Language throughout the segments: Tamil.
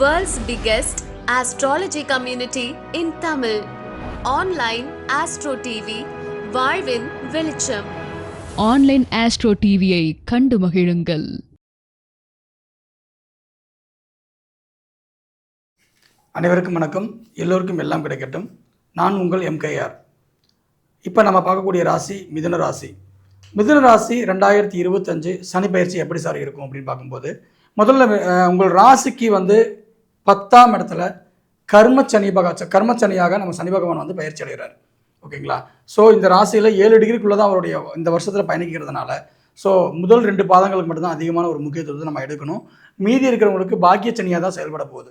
World's biggest astrology community in Tamil. Online Astro TV, வாழ்வின் வெளிச்சம். ஆன்லைன் ஆஸ்ட்ரோ டிவியை கண்டு மகிழுங்கள். அனைவருக்கும் வணக்கம். எல்லோருக்கும் எல்லாம் கிடைக்கட்டும். நான் உங்கள் எம்கைஆர் இப்போ நம்ம பார்க்கக்கூடிய ராசி மிதுன ராசி. மிதுன ராசி ரெண்டாயிரத்தி இருபத்தஞ்சு சனி பயிற்சி எப்படி சார் இருக்கும் அப்படின்னு பார்க்கும்போது முதல்ல உங்கள் ராசிக்கு வந்து பத்தாம் இடத்துல கர்ம சனி பகாச்ச கர்ம கர்மச்சனியாக நம்ம சனி பகவான் வந்து பயிற்சி அடைகிறார். ஓகேங்களா? ஸோ இந்த ராசியில் ஏழு டிகிரிக்குள்ளே தான் அவருடைய இந்த வருஷத்தில் பயணிக்கிறதுனால ஸோ முதல் ரெண்டு பாதங்களுக்கு மட்டும்தான் அதிகமான ஒரு முக்கியத்துவத்தை நம்ம எடுக்கணும். மீதி இருக்கிறவங்களுக்கு பாக்கிய சனியாக தான் செயல்பட போகுது.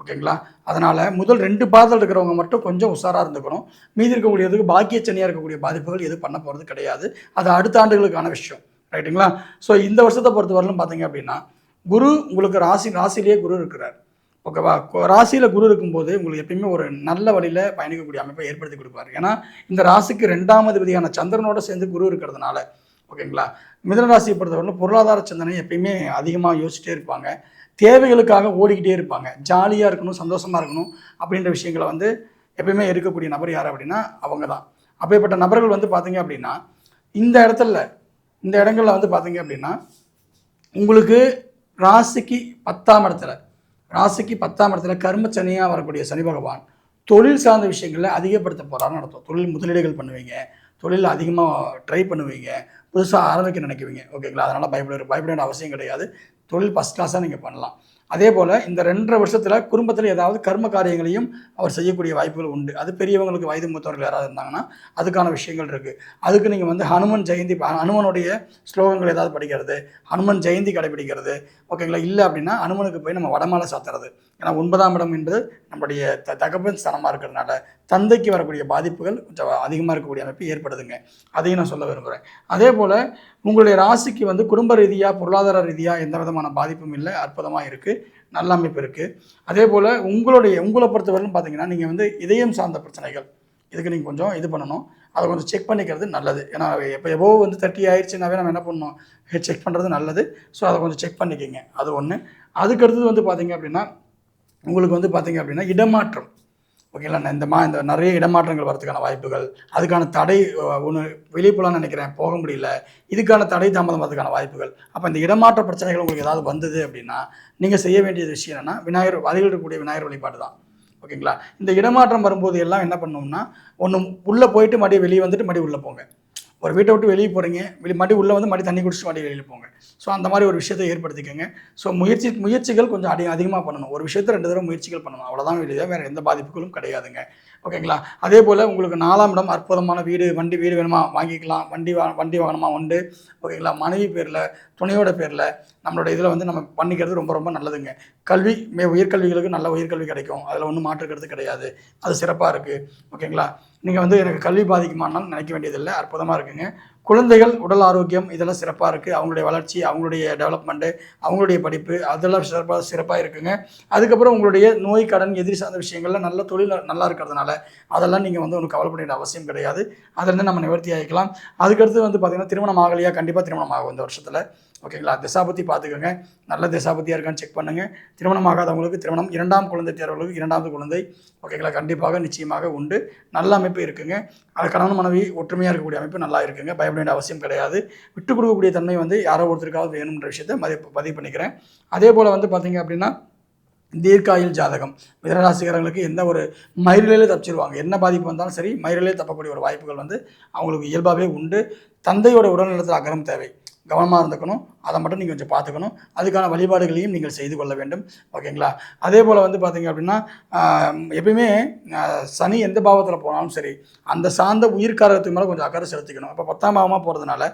ஓகேங்களா? அதனால் முதல் ரெண்டு பாதத்தில் இருக்கிறவங்க மட்டும் கொஞ்சம் உஷாராக இருந்துக்கணும். மீதி இருக்கக்கூடியதுக்கு பாக்கிய சனியாக இருக்கக்கூடிய பாதிப்புகள் எதுவும் பண்ண போகிறது கிடையாது. அது அடுத்த ஆண்டுகளுக்கான விஷயம். ரைட்டுங்களா ஸோ இந்த வருஷத்தை பொறுத்தவரையிலும் பார்த்தீங்க அப்படின்னா குரு உங்களுக்கு ராசி ராசியிலேயே குரு இருக்கிறார். ஓகேவா? ராசியில் குரு இருக்கும்போது உங்களுக்கு எப்பயுமே ஒரு நல்ல வழியில் பயணிக்கக்கூடிய அமைப்பை ஏற்படுத்தி கொடுப்பாரு. ஏன்னா இந்த ராசிக்கு ரெண்டாவது விதியான சந்திரனோட சேர்ந்து குரு இருக்கிறதுனால ஓகேங்களா? மிதன ராசியை பொறுத்தவரையிலும் பொருளாதார சிந்தனை எப்பயுமே அதிகமாக யோசிச்சுட்டே இருப்பாங்க. தேவைகளுக்காக ஓடிக்கிட்டே இருப்பாங்க. ஜாலியாக இருக்கணும் சந்தோஷமாக இருக்கணும் அப்படின்ற விஷயங்களை வந்து எப்பயுமே இருக்கக்கூடிய நபர் யார் அப்படின்னா அவங்க தான் அப்பேற்பட்ட நபர்கள் வந்து பார்த்தீங்க அப்படின்னா இந்த இடத்துல இந்த இடங்களில் வந்து பார்த்தீங்க அப்படின்னா உங்களுக்கு ராசிக்கு பத்தாம் இடத்துல ராசிக்கு பத்தாம் இடத்துல கர்ம சனியாக வரக்கூடிய சனி பகவான் தொழில் சார்ந்த விஷயங்களில் அதிகப்படுத்த போகிறான்னு நடத்தும் தொழில் முதலீடுகள் பண்ணுவீங்க. தொழில் அதிகமாக ட்ரை பண்ணுவீங்க. புதுசாக ஆரம்பிக்க நினைக்குவீங்க. ஓகேங்களா அதனால் பயப்பட பயப்பட வேண்டிய அவசியம் கிடையாது. தொழில் ஃபஸ்ட் கிளாஸாக நீங்கள் பண்ணலாம். அதே போல் இந்த ரெண்டரை வருஷத்தில் குடும்பத்தில் ஏதாவது கர்ம காரியங்களையும் அவர் செய்யக்கூடிய வாய்ப்புகள் உண்டு. அது பெரியவங்களுக்கு வயது மூத்தவர்கள் யாராவது இருந்தாங்கன்னா அதுக்கான விஷயங்கள் இருக்குது அதுக்கு நீங்கள் வந்து ஹனுமன் ஜெயந்தி ப- ஹனுமனுடைய ஸ்லோகங்கள் ஏதாவது படிக்கிறது ஹனுமன் ஜெயந்தி கடைபிடிக்கிறது ஓகேங்களா? இல்லை அப்படின்னா ஹனுமனுக்கு போய் நம்ம வடமாலை சாத்துறது. ஏன்னா ஒன்பதாம் இடம் என்பது நம்முடைய த தகவல் ஸ்தானமாக இருக்கிறதுனால தந்தைக்கு வரக்கூடிய பாதிப்புகள் கொஞ்சம் அதிகமாக இருக்கக்கூடிய அமைப்பு ஏற்படுதுங்க. அதையும் நான் சொல்ல விரும்புகிறேன் அதே போல் உங்களுடைய ராசிக்கு வந்து குடும்ப ரீதியாக பொருளாதார ரீதியாக எந்த விதமான பாதிப்பும் இல்லை அற்புதமாக இருக்குது நல்ல அமைப்பு இருக்குது அதே போல் உங்களுடைய உங்களை பொறுத்தவரையிலும் பார்த்தீங்கன்னா நீங்கள் வந்து இதயம் சார்ந்த பிரச்சனைகள் இதுக்கு நீங்கள் கொஞ்சம் இது பண்ணணும். அதை கொஞ்சம் செக் பண்ணிக்கிறது நல்லது. ஏன்னா எப்போ எவ்வளோ வந்து தேர்ட்டி ஆயிடுச்சுனாவே நம்ம என்ன பண்ணணும்? செக் பண்ணுறது நல்லது. ஸோ அதை கொஞ்சம் செக் பண்ணிக்கோங்க. அது ஒன்று அதுக்கடுத்தது வந்து பார்த்தீங்க அப்படின்னா உங்களுக்கு வந்து பார்த்தீங்க அப்படின்னா இடமாற்றம். ஓகேங்களா நான் இந்த மா இந்த நிறைய இடமாற்றங்கள் வரதுக்கான வாய்ப்புகள் அதுக்கான தடை ஒன்று வெளியே போகலான்னு நினைக்கிறேன் போக முடியல இதுக்கான தடை தாமதம் வரதுக்கான வாய்ப்புகள். அப்போ இந்த இடமாற்ற பிரச்சனைகள் உங்களுக்கு ஏதாவது வந்தது அப்படின்னா நீங்கள் செய்ய வேண்டியது விஷயம் என்னென்னா விநாயகர் அருகில் இருக்கக்கூடிய விநாயகர் வழிபாடு தான். ஓகேங்களா இந்த இடமாற்றம் வரும்போது எல்லாம் என்ன பண்ணணும்னா ஒன்று உள்ளே போயிட்டு மறுபடியும் வெளியே வந்துட்டு மறுபடியும் உள்ளே போங்க. ஒரு வீட்டை விட்டு வெளியே போகிறீங்க வெளி மறுபடியும் உள்ளே வந்து மறுபடியும் தண்ணி குடிச்சிட்டு மறுபடியும் வெளியில் போங்க. ஸோ அந்த மாதிரி ஒரு விஷயத்தை ஏற்படுத்திக்கோங்க. ஸோ முயற்சி முயற்சிகள் கொஞ்சம் அடி அதிகமாக பண்ணணும். ஒரு விஷயத்தை ரெண்டு தடவை முயற்சிகள் பண்ணணும். அவ்வளோதான் வெளியே வேறு எந்த பாதிப்புகளும் கிடையாதுங்க. ஓகேங்களா அதே போல் உங்களுக்கு நாலாம் இடம் அற்புதமான வீடு வண்டி வீடு வேணுமா? வாங்கிக்கலாம். வண்டி வா வண்டி வாகனமாக உண்டு. ஓகேங்களா மனைவி பேரில் துணையோட பேரில் நம்மளோட இதில் வந்து நம்ம பண்ணிக்கிறது ரொம்ப ரொம்ப நல்லதுங்க. கல்வி மே உயர்கல்விகளுக்கு நல்ல உயர்கல்வி கிடைக்கும். அதில் ஒன்றும் மாற்றுக்கிறது கிடையாது. அது சிறப்பாக இருக்குது ஓகேங்களா? நீங்கள் வந்து எனக்கு கல்வி பாதிக்குமானாலும் நினைக்க வேண்டியதில்லை. அற்புதமாக இருக்குங்க. குழந்தைகள் உடல் ஆரோக்கியம் இதெல்லாம் சிறப்பாக இருக்குது அவங்களுடைய வளர்ச்சி அவங்களுடைய டெவலப்மெண்ட்டு அவங்களுடைய படிப்பு அதெல்லாம் சிறப்பாக சிறப்பாக இருக்குங்க. அதுக்கப்புறம் உங்களுடைய நோய் கடன் எதிரி சார்ந்த விஷயங்கள்ல நல்ல தொழில் நல்லா இருக்கிறதுனால அதெல்லாம் நீங்கள் வந்து ஒன்றும் கவலைப்பட வேண்டிய அவசியம் கிடையாது. அதிலிருந்து நம்ம நிவர்த்தி ஆகிக்கலாம். அதுக்கடுத்து வந்து பார்த்திங்கன்னா திருமணம் ஆகலையா? கண்டிப்பாக திருமணம் ஆகும் இந்த வருஷத்தில். ஓகேங்களா? திசாபத்தி பார்த்துக்கோங்க நல்ல திசாபத்தியாக இருக்கான்னு செக் பண்ணுங்கள் திருமணம் ஆகாதவங்களுக்கு திருமணம் இரண்டாம் குழந்தை தேர்வர்களுக்கு இரண்டாவது குழந்தை. ஓகேங்களா? கண்டிப்பாக நிச்சயமாக உண்டு. நல்ல அமைப்பு இருக்குங்க. அது கணவன் மனைவி ஒற்றுமையாக இருக்கக்கூடிய அமைப்பு நல்லா இருக்குங்க. பயப்பட வேண்டிய அவசியம் கிடையாது. விட்டு கொடுக்கக்கூடிய தன்மை வந்து யாரோ ஒருத்தருக்காவது வேணுன்ற விஷயத்தை மதிப்பு பதிவு பண்ணிக்கிறேன். அதே போல் வந்து பார்த்தீங்க அப்படின்னா தீர்க்காயில் ஜாதகம். மிதனராசிக்காரங்களுக்கு எந்த ஒரு மயிரிலே தப்பிச்சிருவாங்க. என்ன பாதிப்பு வந்தாலும் சரி மயிரிலே தப்பக்கூடிய ஒரு வாய்ப்புகள் வந்து அவங்களுக்கு இயல்பாகவே உண்டு. தந்தையோட உடல்நலத்தில் அகரம் தேவை. கவனமாக இருந்துக்கணும். அதை மட்டும் நீங்கள் கொஞ்சம் பார்த்துக்கணும். அதுக்கான வழிபாடுகளையும் நீங்கள் செய்து கொள்ள வேண்டும். ஓகேங்களா? அதே போல் வந்து பார்த்தீங்க அப்படின்னா எப்பயுமே சனி எந்த பாவத்தில் போனாலும் சரி அந்த சார்ந்த உயிர்காரத்துக்கு மேலே கொஞ்சம் அக்கறை செலுத்திக்கணும். இப்போ பத்தாம் பாவமாக போகிறதுனால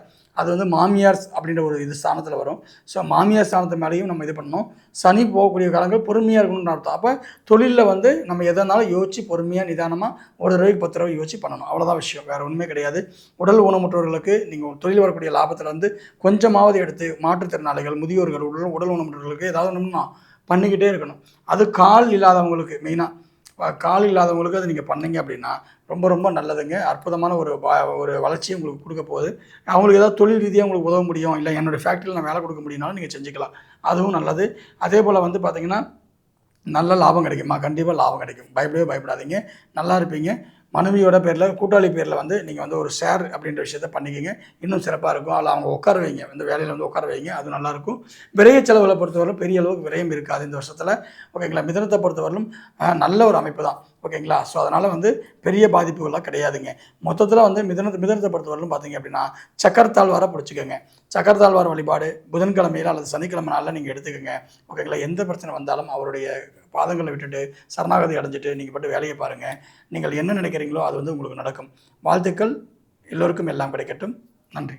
அது வந்து மாமியார் அப்படின்ற ஒரு இது ஸ்தானத்தில் வரும். ஸோ மாமியார் ஸ்தானத்து மேலேயும் நம்ம இது பண்ணணும். சனி போகக்கூடிய காலங்கள் பொறுமையாக இருக்கணும்னு அர்த்தம். அப்போ தொழிலில் வந்து நம்ம எதனாலும் யோசித்து பொறுமையாக நிதானமாக ஒரு ரூபாய்க்கு பத்து ரூபாய் யோசிச்சு பண்ணணும். அவ்வளோதான் விஷயம். வேறு ஒன்றுமே கிடையாது. உடல் ஊனமுற்றவர்களுக்கு நீங்கள் தொழில் வரக்கூடிய லாபத்தில் வந்து கொஞ்சமாவது எடுத்து மாற்றுத்திறனாளிகள் முதியோர்கள் உடல் உடல் உணவுகளுக்கு ஏதாவது ஒன்றுனா பண்ணிக்கிட்டே இருக்கணும். அது கால் இல்லாதவங்களுக்கு மெயினாக கால் இல்லாதவங்களுக்கு அது நீங்கள் பண்ணீங்க அப்படின்னா ரொம்ப ரொம்ப நல்லதுங்க. அற்புதமான ஒரு ஒரு வளர்ச்சியை உங்களுக்கு கொடுக்க போகுது. அவங்களுக்கு ஏதாவது தொழில் ரீதியாக உங்களுக்கு உதவ முடியும் இல்லை என்னோடய ஃபேக்ட்ரியில் நான் வேலை கொடுக்க முடியும்னாலும் நீங்கள் செஞ்சுக்கலாம். அதுவும் நல்லது. அதே போல் வந்து பார்த்தீங்கன்னா நல்ல லாபம் கிடைக்குமா? கண்டிப்பாக லாபம் கிடைக்கும். பயப்படவே பயப்படாதீங்க. நல்லா இருப்பீங்க. மனைவியோட பேரில் கூட்டாளி பேரில் வந்து நீங்கள் வந்து ஒரு ஷேர் அப்படின்ற விஷயத்த பண்ணிக்கிங்க. இன்னும் சிறப்பாக இருக்கும். அதில் அவங்க உட்கார வைங்க. இந்த வேலையில் வந்து உட்கார வைங்க. அது நல்லாயிருக்கும் விரைய செலவில் பொறுத்தவரையிலும் பெரிய அளவுக்கு விரயம் இருக்காது இந்த வருஷத்தில். ஓகேங்களா? மிதனத்தை பொறுத்தவரையிலும் நல்ல ஒரு அமைப்பு தான். ஓகேங்களா? ஸோ அதனால் வந்து பெரிய பாதிப்புகள்லாம் கிடையாதுங்க. மொத்தத்தில் வந்து மிதன மிதனத்தை பொறுத்தவரையிலும் பார்த்தீங்க அப்படின்னா சக்கரத்தாழ்வாரை பிடிச்சிக்கோங்க. சக்கரத்தாழ்வார் வழிபாடு புதன்கிழமையில் அல்லது சனிக்கிழமை நாளில் நீங்கள் எடுத்துக்கோங்க. ஓகேங்களா? எந்த பிரச்சனை வந்தாலும் அவருடைய பாதங்களை விட்டுட்டு சரணாகதி அடைஞ்சிட்டு நீங்கள் பட்டு வேலையை பாருங்கள் நீங்கள் என்ன நினைக்கிறீங்களோ அது வந்து உங்களுக்கு நடக்கும். வாழ்த்துக்கள். எல்லோருக்கும் எல்லாம் கிடைக்கட்டும். நன்றி.